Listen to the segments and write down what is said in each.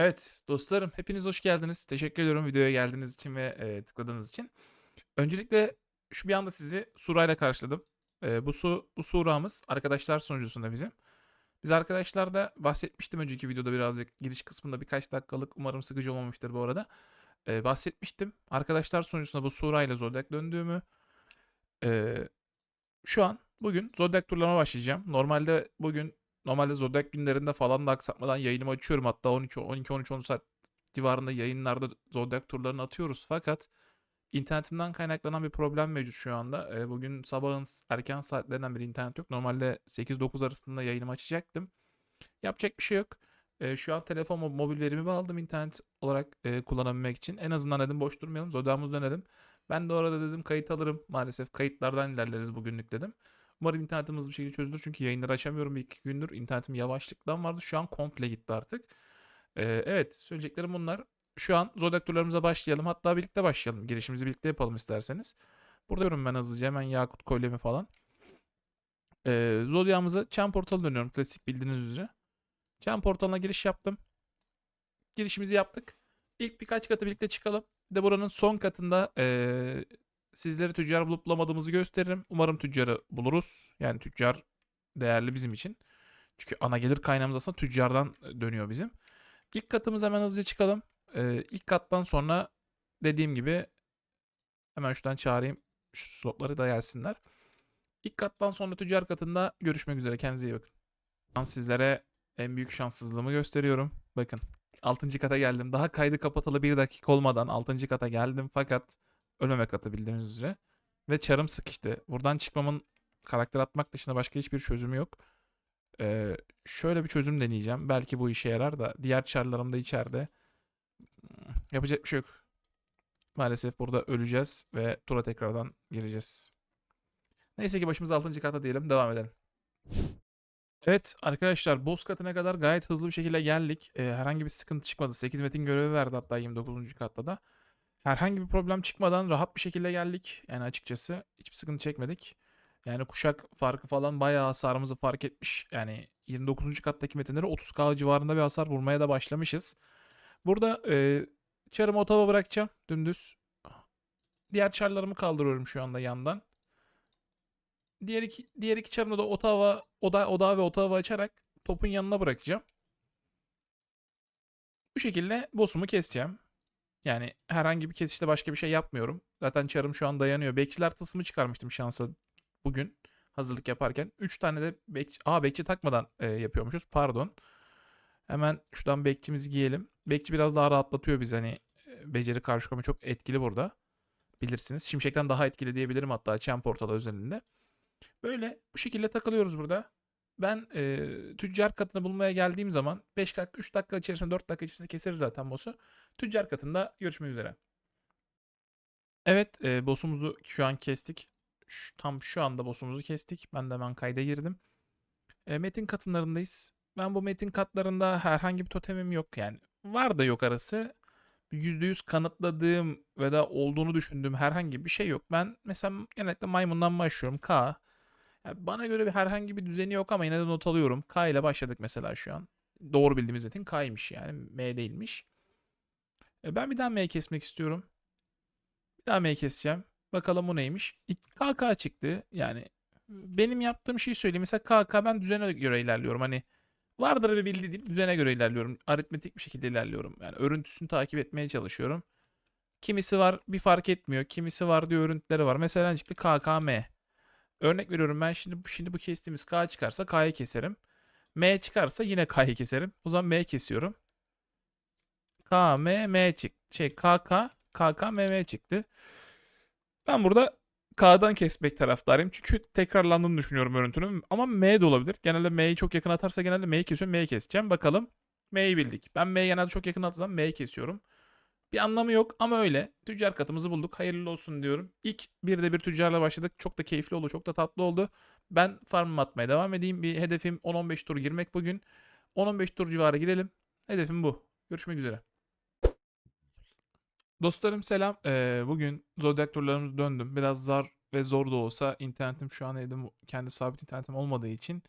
Evet dostlarım hepiniz hoş geldiniz. Teşekkür ediyorum videoya geldiğiniz için ve e, tıkladığınız için. Öncelikle şu bir anda sizi Sura'yla karşıladım. E, bu su bu Sura'mız arkadaşlar sunucusunda bizim. Biz arkadaşlar da bahsetmiştim önceki videoda birazcık giriş kısmında birkaç dakikalık umarım sıkıcı olmamıştır bu arada. E, bahsetmiştim. Arkadaşlar sunucusunda bu Sura'yla Zodiac döndüğümü. E, şu an bugün Zodiac turlarına başlayacağım. Normalde bugün Normalde Zodiac günlerinde falan da aksatmadan yayınımı açıyorum. Hatta 12 12 13 10 saat civarında yayınlarda Zodiac turlarını atıyoruz. Fakat internetimden kaynaklanan bir problem mevcut şu anda. E, bugün sabahın erken saatlerinden bir internet yok. Normalde 8-9 arasında yayınımı açacaktım. Yapacak bir şey yok. E, şu an telefon mo- mobil verimi aldım internet olarak e, kullanabilmek için. En azından dedim boş durmayalım. Zodiac'ımızı dönelim. Ben de orada dedim kayıt alırım. Maalesef kayıtlardan ilerleriz bugünlük dedim. Umarım internetim hızlı bir şekilde çözülür. Çünkü yayınları açamıyorum bir iki gündür. İnternetim yavaşlıktan vardı. Şu an komple gitti artık. Ee, evet söyleyeceklerim bunlar. Şu an Zodiac başlayalım. Hatta birlikte başlayalım. Girişimizi birlikte yapalım isterseniz. Burada diyorum ben hızlıca hemen Yakut kolyemi falan. Ee, Zodiac'ımıza Çan portalı dönüyorum. Klasik bildiğiniz üzere. Çan portalına giriş yaptım. Girişimizi yaptık. İlk birkaç katı birlikte çıkalım. Bir de buranın son katında ee, sizlere tüccar bulup bulamadığımızı gösteririm. Umarım tüccarı buluruz. Yani tüccar değerli bizim için. Çünkü ana gelir kaynağımız aslında tüccardan dönüyor bizim. İlk katımız hemen hızlıca çıkalım. Ee, ilk kattan sonra dediğim gibi hemen şuradan çağırayım. Şu slotları da gelsinler. İlk kattan sonra tüccar katında görüşmek üzere. Kendinize iyi bakın. Ben sizlere en büyük şanssızlığımı gösteriyorum. Bakın 6. kata geldim. Daha kaydı kapatalı bir dakika olmadan 6. kata geldim fakat ölmemek atı bildiğiniz üzere. Ve çarım sıkıştı. Buradan çıkmamın karakter atmak dışında başka hiçbir çözümü yok. Ee, şöyle bir çözüm deneyeceğim. Belki bu işe yarar da diğer çarlarım da içeride. Hmm, Yapacak bir şey yok. Maalesef burada öleceğiz ve tura tekrardan gireceğiz. Neyse ki başımız 6. kata diyelim. Devam edelim. Evet arkadaşlar boss katına kadar gayet hızlı bir şekilde geldik. Ee, herhangi bir sıkıntı çıkmadı. 8 metin görevi verdi hatta 29. katta da. Herhangi bir problem çıkmadan rahat bir şekilde geldik. Yani açıkçası hiçbir sıkıntı çekmedik. Yani kuşak farkı falan bayağı hasarımızı fark etmiş. Yani 29. kattaki metinlere 30k civarında bir hasar vurmaya da başlamışız. Burada e, çarımı otava bırakacağım dümdüz. Diğer çarlarımı kaldırıyorum şu anda yandan. Diğer iki, diğer iki çarımı da otava, oda, oda ve otava açarak topun yanına bırakacağım. Bu şekilde boss'umu keseceğim. Yani herhangi bir kesişte başka bir şey yapmıyorum. Zaten çarım şu an dayanıyor. Bekçiler tılsımı çıkarmıştım şansa bugün hazırlık yaparken. 3 tane de bekçi, Aa, bekçi takmadan e, yapıyormuşuz. Pardon. Hemen şuradan bekçimizi giyelim. Bekçi biraz daha rahatlatıyor bizi hani e, beceri karşılama çok etkili burada. Bilirsiniz. Şimşekten daha etkili diyebilirim hatta Çen portalı özelinde. Böyle bu şekilde takılıyoruz burada. Ben e, tüccar katını bulmaya geldiğim zaman 5 dakika 3 dakika içerisinde 4 dakika içerisinde keseriz zaten boss'u. Tüccar katında görüşmek üzere. Evet e, boss'umuzu şu an kestik. Şu- tam şu anda boss'umuzu kestik. Ben de hemen kayda girdim. E, metin katınlarındayız. Ben bu metin katlarında herhangi bir totemim yok yani. Var da yok arası. %100 kanıtladığım ve da olduğunu düşündüğüm herhangi bir şey yok. Ben mesela genellikle maymundan başlıyorum. K. Bana göre bir herhangi bir düzeni yok ama yine de not alıyorum. K ile başladık mesela şu an. Doğru bildiğimiz metin K'ymış yani. M değilmiş. E, ben bir daha M kesmek istiyorum. Bir daha M keseceğim. Bakalım bu neymiş. KK çıktı. Yani benim yaptığım şeyi söyleyeyim. Mesela KK ben düzene göre ilerliyorum. Hani vardır bir bildiğim düzene göre ilerliyorum. Aritmetik bir şekilde ilerliyorum. Yani örüntüsünü takip etmeye çalışıyorum. Kimisi var bir fark etmiyor. Kimisi var diyor örüntüleri var. Mesela çıktı KKM. Örnek veriyorum ben şimdi şimdi bu kestiğimiz K çıkarsa K'yı keserim. M çıkarsa yine K'yı keserim. O zaman M kesiyorum. K, M, M çık. Şey K, K, K, K, M, M çıktı. Ben burada K'dan kesmek taraftarıyım. Çünkü tekrarlandığını düşünüyorum örüntünün. Ama M de olabilir. Genelde M'yi çok yakın atarsa genelde M'yi kesiyorum. M'yi keseceğim. Bakalım. M'yi bildik. Ben M'yi genelde çok yakın atsam M'yi kesiyorum. Bir anlamı yok ama öyle. Tüccar katımızı bulduk. Hayırlı olsun diyorum. İlk bir de bir tüccarla başladık. Çok da keyifli oldu. Çok da tatlı oldu. Ben farmımı atmaya devam edeyim. Bir hedefim 10-15 tur girmek bugün. 10-15 tur civarı girelim. Hedefim bu. Görüşmek üzere. Dostlarım selam. Ee, bugün Zodiac turlarımız döndüm. Biraz zar ve zor da olsa internetim şu an evde kendi sabit internetim olmadığı için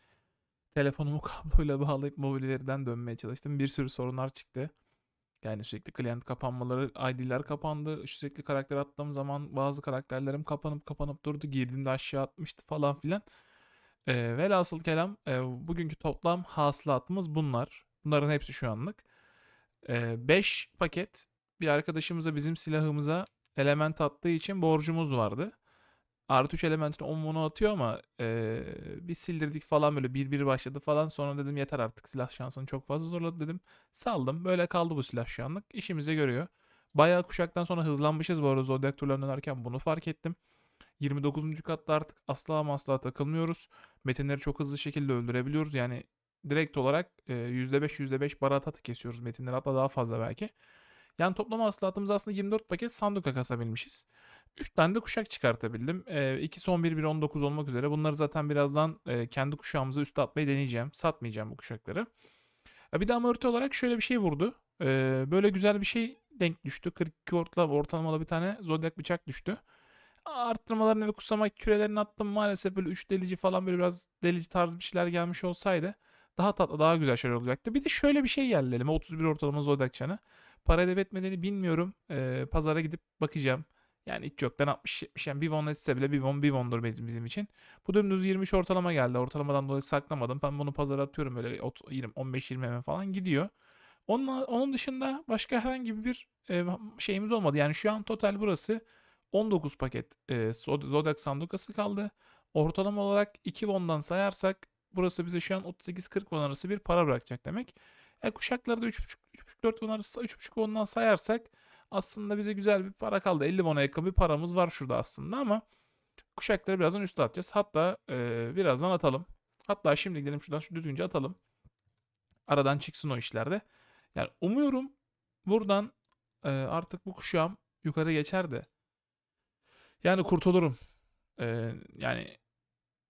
telefonumu kabloyla bağlayıp mobil veriden dönmeye çalıştım. Bir sürü sorunlar çıktı. Yani sürekli klient kapanmaları, ID'ler kapandı. Sürekli karakter attığım zaman bazı karakterlerim kapanıp kapanıp durdu. Girdiğimde aşağı atmıştı falan filan. Ee, velhasıl kelam e, bugünkü toplam hasılatımız bunlar. Bunların hepsi şu anlık. 5 paket bir arkadaşımıza bizim silahımıza element attığı için borcumuz vardı. Artı 3 elementini 10 mono atıyor ama eee bir sildirdik falan böyle bir bir başladı falan. Sonra dedim yeter artık silah şansını çok fazla zorladı dedim. Saldım. Böyle kaldı bu silah şu anlık. İşimizi görüyor. Bayağı kuşaktan sonra hızlanmışız bu arada Zodiac turlarına dönerken bunu fark ettim. 29. katta artık asla ama asla takılmıyoruz. Metinleri çok hızlı şekilde öldürebiliyoruz. Yani direkt olarak e, %5 %5 baratata kesiyoruz metinleri hatta daha fazla belki. Yani toplam hasılatımız aslında 24 paket sanduka kasabilmişiz. 3 tane de kuşak çıkartabildim. E, ikisi 11 bir 19 olmak üzere. Bunları zaten birazdan e, kendi kuşağımıza üste atmayı deneyeceğim. Satmayacağım bu kuşakları. E, bir de amorti olarak şöyle bir şey vurdu. E, böyle güzel bir şey denk düştü. 42 ortala, ortalamalı bir tane zodyak bıçak düştü. Arttırmalarını ve kutsama kürelerini attım. Maalesef böyle 3 delici falan böyle biraz delici tarzı bir şeyler gelmiş olsaydı daha tatlı daha güzel şeyler olacaktı. Bir de şöyle bir şey geldi elime 31 ortalama zodyak çanı. Para edip etmediğini bilmiyorum. E, pazara gidip bakacağım. Yani hiç yoktan 60-70 yani bir won etse bile bir won bir wondur bizim, bizim için. Bu dümdüz 23 ortalama geldi. Ortalamadan dolayı saklamadım. Ben bunu pazara atıyorum böyle 15-20 hemen falan gidiyor. Onun, onun dışında başka herhangi bir e, şeyimiz olmadı. Yani şu an total burası 19 paket e, Zodiac sandukası kaldı. Ortalama olarak 2 won'dan sayarsak burası bize şu an 38-40 won arası bir para bırakacak demek. E, kuşakları da 3.5-4 won arası 3.5 won'dan sayarsak aslında bize güzel bir para kaldı. 50 won'a yakın bir paramız var şurada aslında ama kuşakları birazdan üste atacağız. Hatta e, birazdan atalım. Hatta şimdi gidelim şuradan şu düzgünce atalım. Aradan çıksın o işlerde. Yani umuyorum buradan e, artık bu kuşağım yukarı geçer de. Yani kurtulurum. E, yani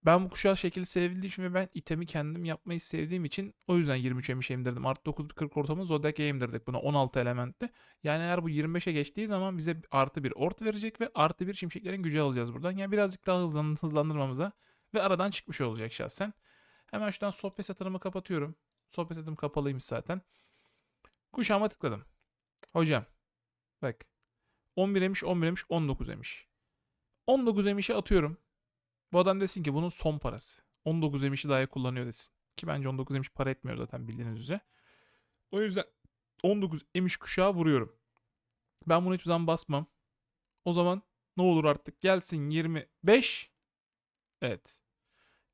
ben bu kuşağı şekilde sevildiği için ve ben itemi kendim yapmayı sevdiğim için o yüzden 23'e mi indirdim. Artı 9 40 ortamı Zodiac'e indirdik buna 16 elementte. Yani eğer bu 25'e geçtiği zaman bize artı bir ort verecek ve artı bir şimşeklerin gücü alacağız buradan. Yani birazcık daha hızlan hızlandırmamıza ve aradan çıkmış olacak şahsen. Hemen şuradan sohbet satırımı kapatıyorum. Sohbet satırım kapalıymış zaten. Kuşağıma tıkladım. Hocam bak 11 emiş 11 emiş 19 emiş. 19 emişe atıyorum. Bu adam desin ki bunun son parası. 19 emişi dahi kullanıyor desin. Ki bence 19 emiş para etmiyor zaten bildiğiniz üzere. O yüzden 19 emiş kuşağı vuruyorum. Ben bunu hiçbir zaman basmam. O zaman ne olur artık gelsin 25. Evet.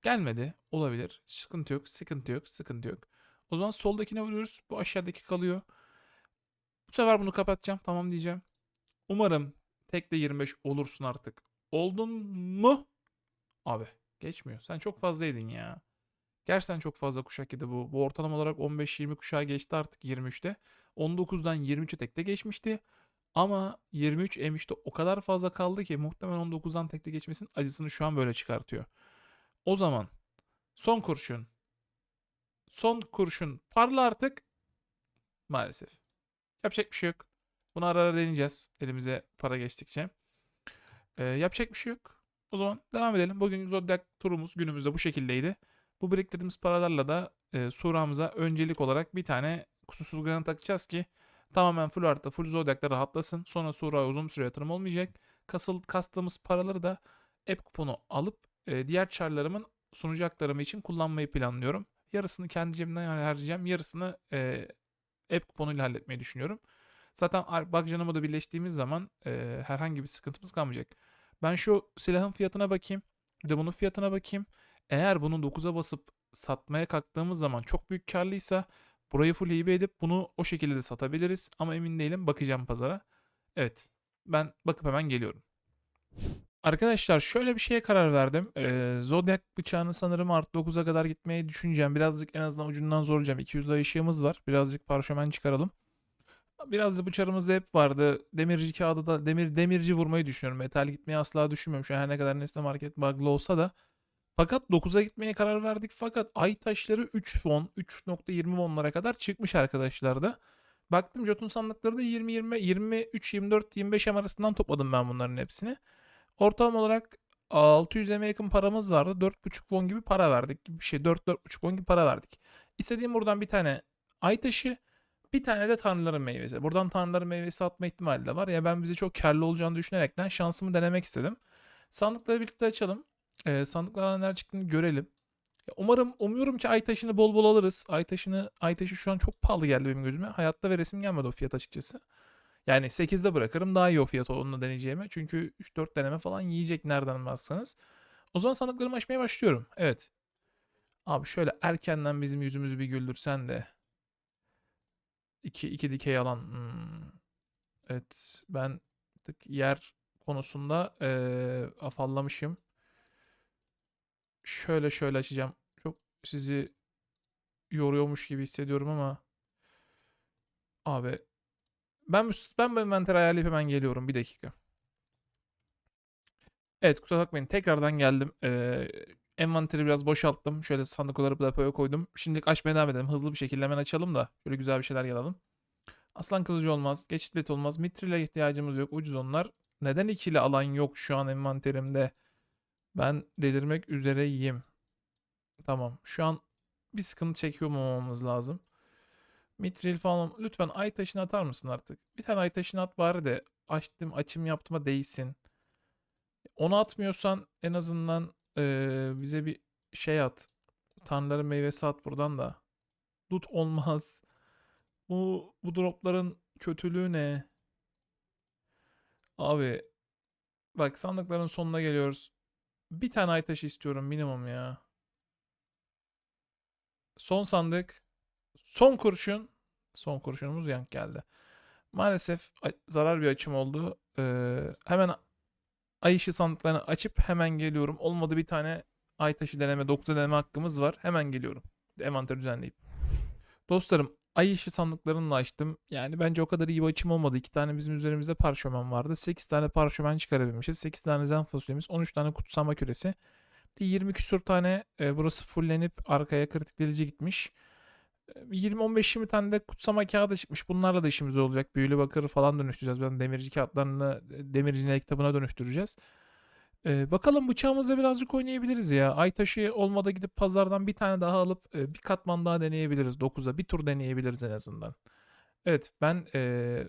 Gelmedi. Olabilir. Sıkıntı yok. Sıkıntı yok. Sıkıntı yok. O zaman soldakine vuruyoruz. Bu aşağıdaki kalıyor. Bu sefer bunu kapatacağım. Tamam diyeceğim. Umarım tek de 25 olursun artık. Oldun mu? Abi geçmiyor. Sen çok fazlaydın ya. Gerçekten çok fazla kuşak yedi bu. Bu ortalama olarak 15-20 kuşağı geçti artık 23'te. 19'dan 23'e tekte geçmişti. Ama 23 M3'te o kadar fazla kaldı ki muhtemelen 19'dan tekte geçmesinin acısını şu an böyle çıkartıyor. O zaman son kurşun. Son kurşun parla artık. Maalesef. Yapacak bir şey yok. Bunu ara ara deneyeceğiz. Elimize para geçtikçe. Ee, yapacak bir şey yok. O zaman devam edelim. Bugün Zodiac turumuz günümüzde bu şekildeydi. Bu biriktirdiğimiz paralarla da e, suramıza öncelik olarak bir tane kusursuz granat takacağız ki tamamen full artı full Zodiac'ta rahatlasın. Sonra sura uzun süre yatırım olmayacak. Kasıl, kastığımız paraları da app kuponu alıp e, diğer çarlarımın sunucu için kullanmayı planlıyorum. Yarısını kendi cebimden harcayacağım. Yarısını e, app kuponuyla halletmeyi düşünüyorum. Zaten Bagcan'ımı da birleştiğimiz zaman e, herhangi bir sıkıntımız kalmayacak. Ben şu silahın fiyatına bakayım. Bir de bunun fiyatına bakayım. Eğer bunu 9'a basıp satmaya kalktığımız zaman çok büyük karlıysa burayı full hibe edip bunu o şekilde de satabiliriz. Ama emin değilim. Bakacağım pazara. Evet. Ben bakıp hemen geliyorum. Arkadaşlar şöyle bir şeye karar verdim. Ee, Zodiac bıçağını sanırım artı 9'a kadar gitmeyi düşüneceğim. Birazcık en azından ucundan zorlayacağım. 200 lira ışığımız var. Birazcık parşömen çıkaralım. Biraz da bıçağımızda hep vardı. Demirci kağıdı da demir demirci vurmayı düşünüyorum. Metal gitmeyi asla düşünmüyorum. Şu an her ne kadar Nesne Market bug'lı olsa da. Fakat 9'a gitmeye karar verdik. Fakat ay taşları 3 won, 3.20 wonlara kadar çıkmış arkadaşlar da. Baktım Jotun sandıkları da 20, 20, 23, 24, 25 M arasından topladım ben bunların hepsini. Ortalama olarak 600 M'e yakın paramız vardı. 4.5 won gibi para verdik. Bir şey 4-4.5 won gibi para verdik. İstediğim buradan bir tane ay taşı Bir tane de tanrıların meyvesi. Buradan tanrıların meyvesi atma ihtimali de var. Ya ben bize çok karlı olacağını düşünerekten şansımı denemek istedim. Sandıkları birlikte açalım. Ee, sandıklardan neler çıktığını görelim. Ya umarım, umuyorum ki ay taşını bol bol alırız. Ay taşını, ay taşı şu an çok pahalı geldi benim gözüme. Hayatta ve resim gelmedi o fiyat açıkçası. Yani 8'de bırakırım daha iyi o fiyat onunla deneyeceğime. Çünkü 3-4 deneme falan yiyecek nereden baksanız. O zaman sandıklarımı açmaya başlıyorum. Evet. Abi şöyle erkenden bizim yüzümüzü bir güldürsen de. İki, iki dikey alan. Hmm. Evet ben tık yer konusunda eee afallamışım. Şöyle şöyle açacağım. Çok sizi yoruyormuş gibi hissediyorum ama. Abi ben ben bu envanter ayarlayıp hemen geliyorum. Bir dakika. Evet kusura bakmayın. Tekrardan geldim. Ee, envanteri biraz boşalttım. Şöyle sandıkları depoya koydum. Şimdilik açmaya devam edelim. Hızlı bir şekilde hemen açalım da. Şöyle güzel bir şeyler yalalım. Aslan kılıcı olmaz. Geçit beti olmaz. Mitril'e ihtiyacımız yok. Ucuz onlar. Neden ikili alan yok şu an envanterimde? Ben delirmek üzereyim. Tamam. Şu an bir sıkıntı çekiyor olmamamız lazım. Mitril falan. Lütfen ay taşını atar mısın artık? Bir tane ay taşını at bari de açtım açım yaptıma değsin. Onu atmıyorsan en azından eee, bize bir şey at. Tanrıların meyvesi at buradan da. Dut olmaz. Bu, bu dropların kötülüğü ne? Abi bak sandıkların sonuna geliyoruz. Bir tane ay taşı istiyorum minimum ya. Son sandık. Son kurşun. Son kurşunumuz yank geldi. Maalesef zarar bir açım oldu. Ee, hemen ay ışığı sandıklarını açıp hemen geliyorum. Olmadı bir tane ay taşı deneme, 9 deneme hakkımız var. Hemen geliyorum. Envanter düzenleyip. Dostlarım ay ışığı sandıklarını açtım. Yani bence o kadar iyi bir açım olmadı. 2 tane bizim üzerimizde parşömen vardı. 8 tane parşömen çıkarabilmişiz. 8 tane zen fasulyemiz. 13 tane kutsama küresi. Bir 20 küsur tane e, burası fulllenip arkaya kritik delici gitmiş. E, 20-15-20 tane de kutsama kağıdı çıkmış. Bunlarla da işimiz olacak. Büyülü bakır falan dönüştüreceğiz. Ben demirci kağıtlarını demircinin kitabına dönüştüreceğiz. E, bakalım bıçağımızla birazcık oynayabiliriz ya. Ay taşı olmadı gidip pazardan bir tane daha alıp e, bir katman daha deneyebiliriz. 9'a bir tur deneyebiliriz en azından. Evet ben e,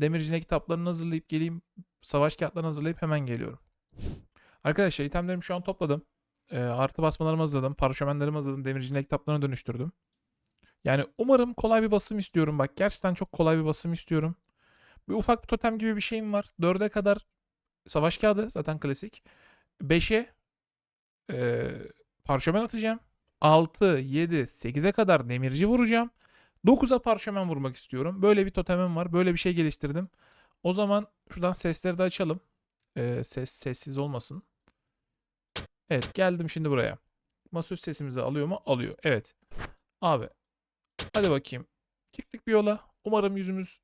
demircine kitaplarını hazırlayıp geleyim. Savaş kağıtlarını hazırlayıp hemen geliyorum. Arkadaşlar itemlerimi şu an topladım. E, artı basmalarımı hazırladım. Parşömenlerimi hazırladım. Demircine kitaplarına dönüştürdüm. Yani umarım kolay bir basım istiyorum. Bak gerçekten çok kolay bir basım istiyorum. Bir ufak bir totem gibi bir şeyim var. 4'e kadar savaş kağıdı zaten klasik. 5'e e, parşömen atacağım. 6, 7, 8'e kadar demirci vuracağım. 9'a parşömen vurmak istiyorum. Böyle bir totemim var. Böyle bir şey geliştirdim. O zaman şuradan sesleri de açalım. E, ses sessiz olmasın. Evet geldim şimdi buraya. Masaüstü sesimizi alıyor mu? Alıyor. Evet. Abi Hadi bakayım. Çıktık bir yola. Umarım yüzümüz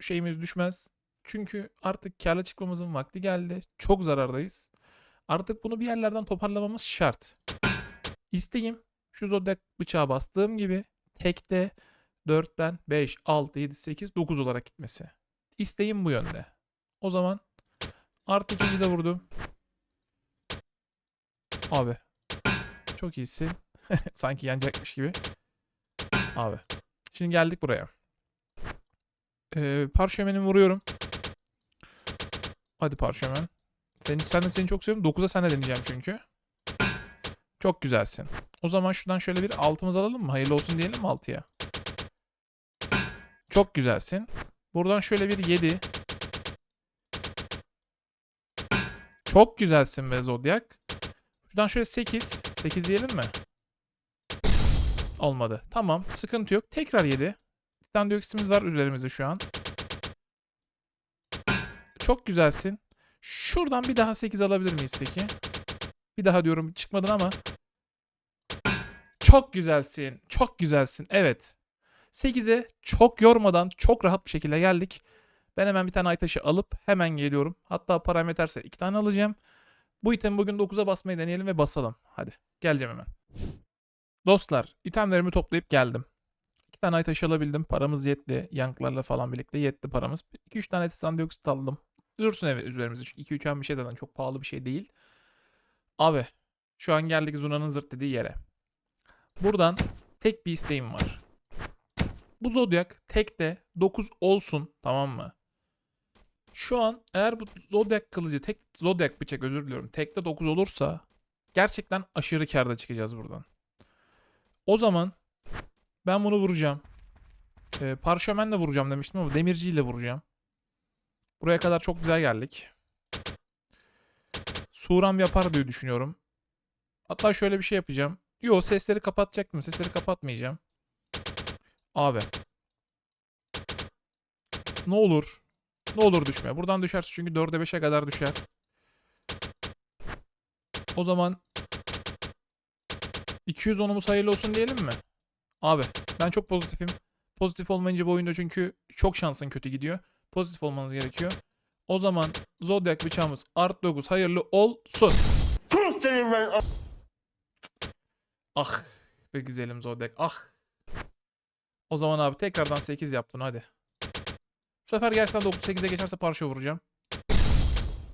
şeyimiz düşmez. Çünkü artık karla çıkmamızın vakti geldi. Çok zarardayız. Artık bunu bir yerlerden toparlamamız şart. İsteğim şu zodyak bıçağı bastığım gibi tekte 4'ten 5, 6, 7, 8, 9 olarak gitmesi. İsteğim bu yönde. O zaman artı ikinci de vurdum. Abi. Çok iyisin. Sanki yanacakmış gibi. Abi. Şimdi geldik buraya. Ee, parşömeni vuruyorum. Hadi parşömen. Seni, sen de seni çok seviyorum. 9'a sen de deneyeceğim çünkü. Çok güzelsin. O zaman şuradan şöyle bir altımız alalım mı? Hayırlı olsun diyelim mi 6'ya? Çok güzelsin. Buradan şöyle bir 7. Çok güzelsin be Zodyak. Şuradan şöyle 8. 8 diyelim mi? Olmadı. Tamam. Sıkıntı yok. Tekrar 7. Titan dioksitimiz var üzerimizde şu an. Çok güzelsin. Şuradan bir daha 8 alabilir miyiz peki? Bir daha diyorum çıkmadın ama. Çok güzelsin. Çok güzelsin. Evet. 8'e çok yormadan çok rahat bir şekilde geldik. Ben hemen bir tane ay taşı alıp hemen geliyorum. Hatta param yeterse 2 tane alacağım. Bu itemi bugün 9'a basmayı deneyelim ve basalım. Hadi. Geleceğim hemen. Dostlar, itemlerimi toplayıp geldim. İki tane ay taşı alabildim. Paramız yetti. Yanklarla falan birlikte yetti paramız. 2-3 tane titan dioksit aldım. Dursun evet üzerimizde. Çünkü 2-3 bir şey zaten çok pahalı bir şey değil. Abi, şu an geldik Zuna'nın zırt dediği yere. Buradan tek bir isteğim var. bu zodyak tekte 9 olsun tamam mı? Şu an eğer bu zodyak kılıcı tek zodyak bıçak özür diliyorum tekte 9 olursa gerçekten aşırı karda çıkacağız buradan. O zaman ben bunu vuracağım. Ee, parşömenle vuracağım demiştim ama demirciyle vuracağım. Buraya kadar çok güzel geldik. Suram yapar diye düşünüyorum. Hatta şöyle bir şey yapacağım. Yo sesleri kapatacaktım. Sesleri kapatmayacağım. Abi. Ne olur. Ne olur düşme. Buradan düşersin çünkü 4'e 5'e kadar düşer. O zaman 210'umuz hayırlı olsun diyelim mi? Abi ben çok pozitifim. Pozitif olmayınca bu oyunda çünkü çok şansın kötü gidiyor. Pozitif olmanız gerekiyor. O zaman Zodiac bıçağımız art 9 hayırlı olsun. Ah be güzelim Zodiac ah. O zaman abi tekrardan 8 yaptın hadi. Bu sefer gerçekten 9 8'e geçerse parça vuracağım.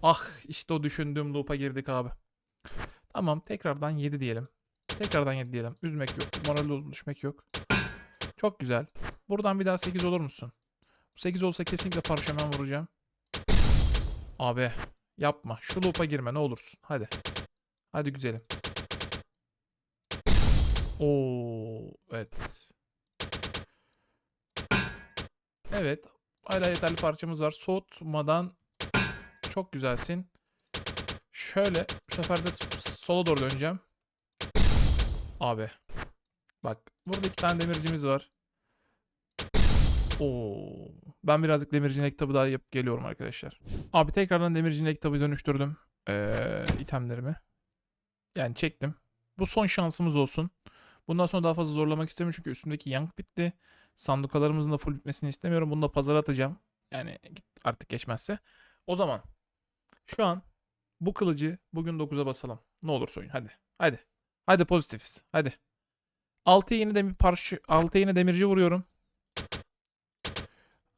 Ah işte o düşündüğüm loop'a girdik abi. Tamam tekrardan 7 diyelim. Tekrardan 7 diyelim. Üzmek yok. Moral düşmek yok. Çok güzel. Buradan bir daha 8 olur musun? Bu 8 olsa kesinlikle parşömen vuracağım. Abi yapma. Şu loop'a girme ne olursun. Hadi. Hadi güzelim. Oo evet. Evet. Hala yeterli parçamız var. Soğutmadan çok güzelsin. Şöyle bu sefer de sola doğru döneceğim. Abi. Bak burada iki tane demircimiz var. Oo. Ben birazcık demircilik kitabı daha yapıp geliyorum arkadaşlar. Abi tekrardan demircilik kitabı dönüştürdüm. Ee, itemlerimi. Yani çektim. Bu son şansımız olsun. Bundan sonra daha fazla zorlamak istemiyorum çünkü üstümdeki yank bitti. Sandukalarımızın da full bitmesini istemiyorum. Bunu da pazara atacağım. Yani artık geçmezse. O zaman şu an bu kılıcı bugün 9'a basalım. Ne olursa oyun. Hadi. Hadi. Hadi pozitifiz. Hadi. 6'ya yeni demir parça 6'ya yeni demirci vuruyorum.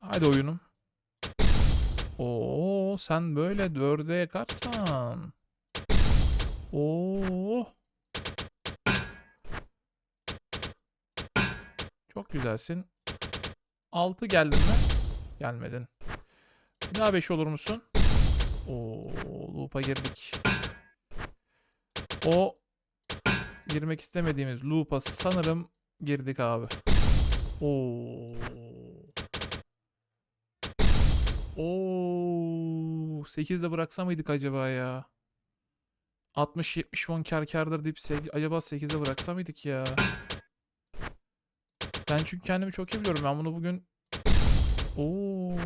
Hadi oyunum. Oo sen böyle 4'e yakarsan. Oo. Çok güzelsin. 6 geldin mi? Gelmedin. Bir daha 5 olur musun? Oo, loop'a girdik. O girmek istemediğimiz loop'a sanırım girdik abi. Oo. Oo. 8'de bıraksa mıydık acaba ya? 60-70 won kar kardır deyip acaba 8'de bıraksa mıydık ya? Ben çünkü kendimi çok iyi biliyorum. Ben bunu bugün... Oo.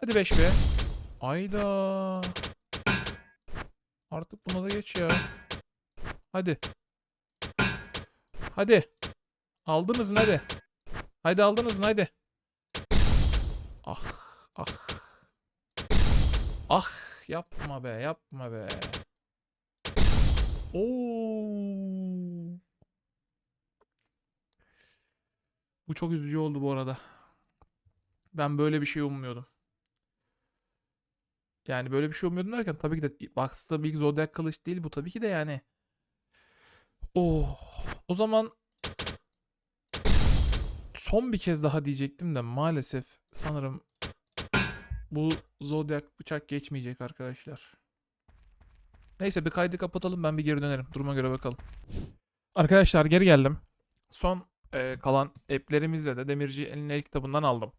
Hadi 5 be. Ayda. Artık buna da geç ya. Hadi. Hadi. Aldınız hadi. Hadi aldınız hadi. Ah ah. Ah yapma be yapma be. Oo. Bu çok üzücü oldu bu arada. Ben böyle bir şey ummuyordum. Yani böyle bir şey ummuyordum derken tabii ki de Box'ta Big Zodiac kılıç değil bu tabii ki de yani. Oh. O zaman son bir kez daha diyecektim de maalesef sanırım bu Zodiac bıçak geçmeyecek arkadaşlar. Neyse bir kaydı kapatalım ben bir geri dönerim. Duruma göre bakalım. Arkadaşlar geri geldim. Son e, kalan app'lerimizle de Demirci elinin el kitabından aldım.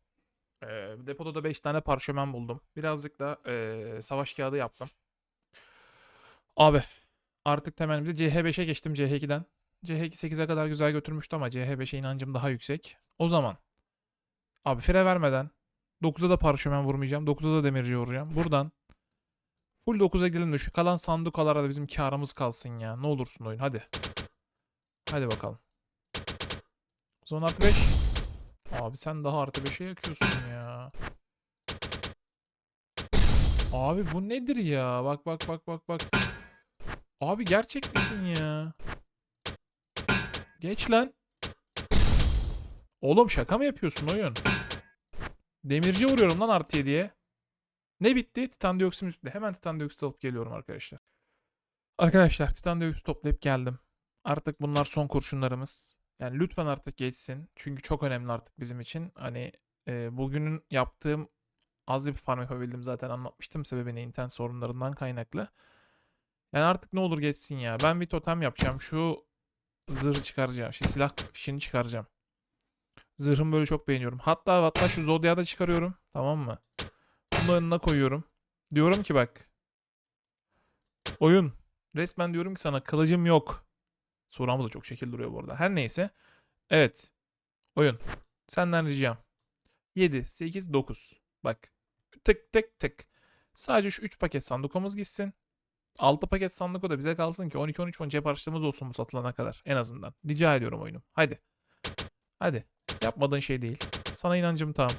E, depoda da 5 tane parşömen buldum. Birazcık da e, savaş kağıdı yaptım. Abi artık temelimde CH5'e geçtim CH2'den. CH2 8'e kadar güzel götürmüştü ama CH5'e inancım daha yüksek. O zaman abi fire vermeden 9'a da parşömen vurmayacağım. 9'a da demirci vuracağım. Buradan full 9'a gidelim de kalan sandukalara da bizim karımız kalsın ya. Ne olursun oyun hadi. Hadi bakalım. O zaman artı 5. Abi sen daha artı 5'e yakıyorsun ya. Abi bu nedir ya? Bak bak bak bak bak. Abi gerçek misin ya? Geç lan. Oğlum şaka mı yapıyorsun oyun? Demirci vuruyorum lan artı 7'ye. Ne bitti? Titan dioksit bitti. Hemen titan dioksit alıp geliyorum arkadaşlar. Arkadaşlar titan dioksit toplayıp geldim. Artık bunlar son kurşunlarımız. Yani lütfen artık geçsin. Çünkü çok önemli artık bizim için. Hani e, bugünün yaptığım az bir farm yapabildim zaten anlatmıştım sebebini internet sorunlarından kaynaklı. Yani artık ne olur geçsin ya. Ben bir totem yapacağım. Şu zırhı çıkaracağım. Şey, silah fişini çıkaracağım. Zırhımı böyle çok beğeniyorum. Hatta hatta şu Zodiac'ı da çıkarıyorum. Tamam mı? Bunun yanına koyuyorum. Diyorum ki bak. Oyun. Resmen diyorum ki sana kılıcım yok. Soramız da çok şekil duruyor bu arada. Her neyse. Evet. Oyun. Senden ricam. 7, 8, 9. Bak. Tık tık tık. Sadece şu 3 paket sandukamız gitsin. 6 paket sandık o da bize kalsın ki 12-13 on cep harçlığımız olsun bu satılana kadar. En azından. Rica ediyorum oyunum. Hadi. Hadi. Yapmadığın şey değil. Sana inancım tam.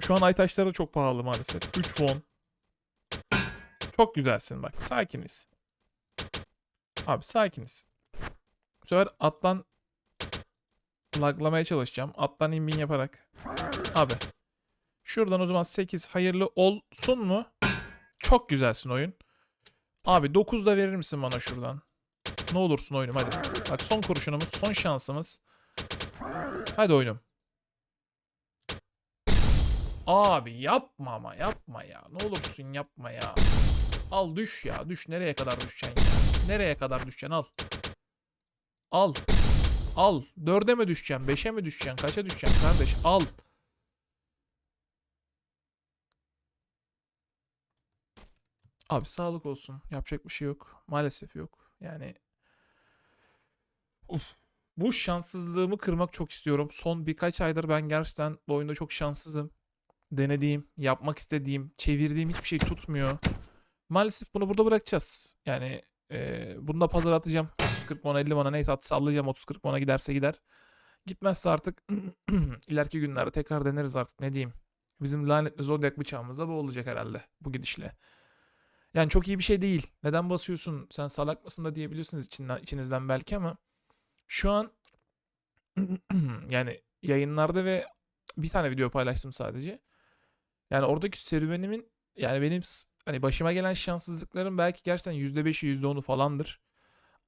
Şu an ay taşları çok pahalı maalesef. 3 won. Çok güzelsin bak. Sakiniz. Abi sakiniz. Bu sefer attan laglamaya çalışacağım. Attan inbin yaparak. Abi. Şuradan o zaman 8 hayırlı olsun mu? Çok güzelsin oyun. Abi 9 da verir misin bana şuradan? Ne olursun oyunum hadi. Bak son kuruşunumuz, son şansımız. Hadi oyunum. Abi yapma ama yapma ya. Ne olursun yapma ya. Al düş ya. Düş nereye kadar düşeceksin ya? Nereye kadar düşeceksin al. Al. Al. Dörde mi düşeceksin? Beşe mi düşeceksin? Kaça düşeceksin kardeş? Al. Abi sağlık olsun. Yapacak bir şey yok. Maalesef yok. Yani Uf. Bu şanssızlığımı kırmak çok istiyorum. Son birkaç aydır ben gerçekten bu oyunda çok şanssızım. Denediğim, yapmak istediğim, çevirdiğim hiçbir şey tutmuyor. Maalesef bunu burada bırakacağız. Yani e, bunu da pazar atacağım. 30-40 mana 50 mana neyse at sallayacağım. 30-40 mana giderse gider. Gitmezse artık ileriki günlerde tekrar deneriz artık ne diyeyim. Bizim lanetli zodyak bıçağımız da bu olacak herhalde bu gidişle. Yani çok iyi bir şey değil. Neden basıyorsun? Sen salak mısın da diyebilirsiniz içinden, içinizden belki ama şu an yani yayınlarda ve bir tane video paylaştım sadece. Yani oradaki serüvenimin yani benim hani başıma gelen şanssızlıkların belki gerçekten %5'i %10'u falandır.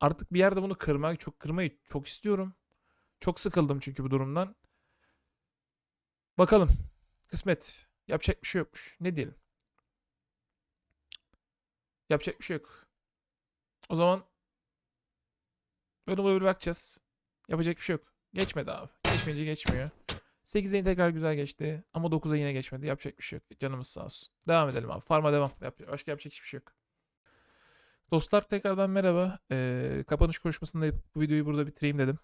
Artık bir yerde bunu kırmak çok kırmayı çok istiyorum. Çok sıkıldım çünkü bu durumdan. Bakalım. Kısmet. Yapacak bir şey yokmuş. Ne diyelim? Yapacak bir şey yok. O zaman böyle böyle bakacağız. Yapacak bir şey yok. Geçmedi abi. Geçmeyince geçmiyor. 8'e tekrar güzel geçti. Ama 9'a yine geçmedi. Yapacak bir şey yok. Canımız sağ olsun. Devam edelim abi. Farma devam. Yap başka yapacak hiçbir şey yok. Dostlar tekrardan merhaba. Ee, kapanış konuşmasında bu videoyu burada bitireyim dedim.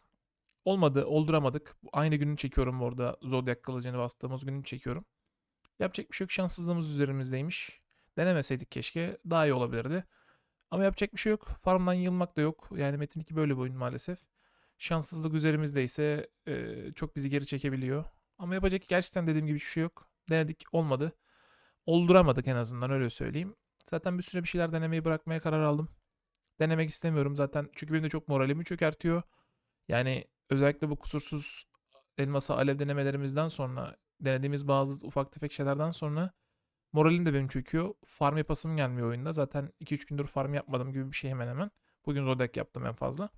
Olmadı, olduramadık. Aynı günü çekiyorum orada. Zodiac kılıcını bastığımız günü çekiyorum. Yapacak bir şey yok. Şanssızlığımız üzerimizdeymiş. Denemeseydik keşke. Daha iyi olabilirdi. Ama yapacak bir şey yok. Farmdan yılmak da yok. Yani Metin 2 böyle bir oyun maalesef. Şanssızlık üzerimizdeyse e, çok bizi geri çekebiliyor. Ama yapacak gerçekten dediğim gibi hiçbir şey yok. Denedik olmadı. Olduramadık en azından öyle söyleyeyim. Zaten bir süre bir şeyler denemeyi bırakmaya karar aldım. Denemek istemiyorum zaten. Çünkü benim de çok moralimi çökertiyor. Yani özellikle bu kusursuz elmasa alev denemelerimizden sonra denediğimiz bazı ufak tefek şeylerden sonra moralim de benim çöküyor. Farm yapasım gelmiyor oyunda. Zaten 2-3 gündür farm yapmadım gibi bir şey hemen hemen. Bugün Zodiac yaptım en fazla.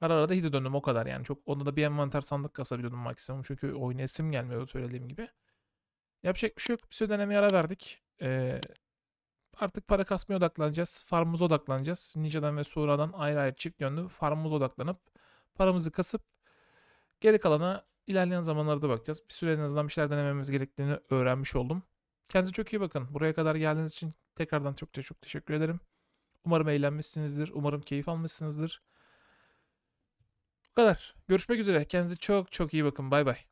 Ara ara da Hid'e döndüm o kadar yani. Çok onda da bir envanter sandık kasabiliyordum maksimum. Çünkü oynayasım gelmiyordu söylediğim gibi. Yapacak bir şey yok. Bir süre denemeye ara verdik. Ee, artık para kasmaya odaklanacağız. Farmımıza odaklanacağız. Ninja'dan ve Sura'dan ayrı ayrı çift yönlü farmımıza odaklanıp paramızı kasıp geri kalana ilerleyen zamanlarda bakacağız. Bir süre en azından bir şeyler denememiz gerektiğini öğrenmiş oldum. Kendinize çok iyi bakın. Buraya kadar geldiğiniz için tekrardan çok çok teşekkür ederim. Umarım eğlenmişsinizdir. Umarım keyif almışsınızdır. Kadar. Görüşmek üzere. Kendinize çok çok iyi bakın. Bay bay.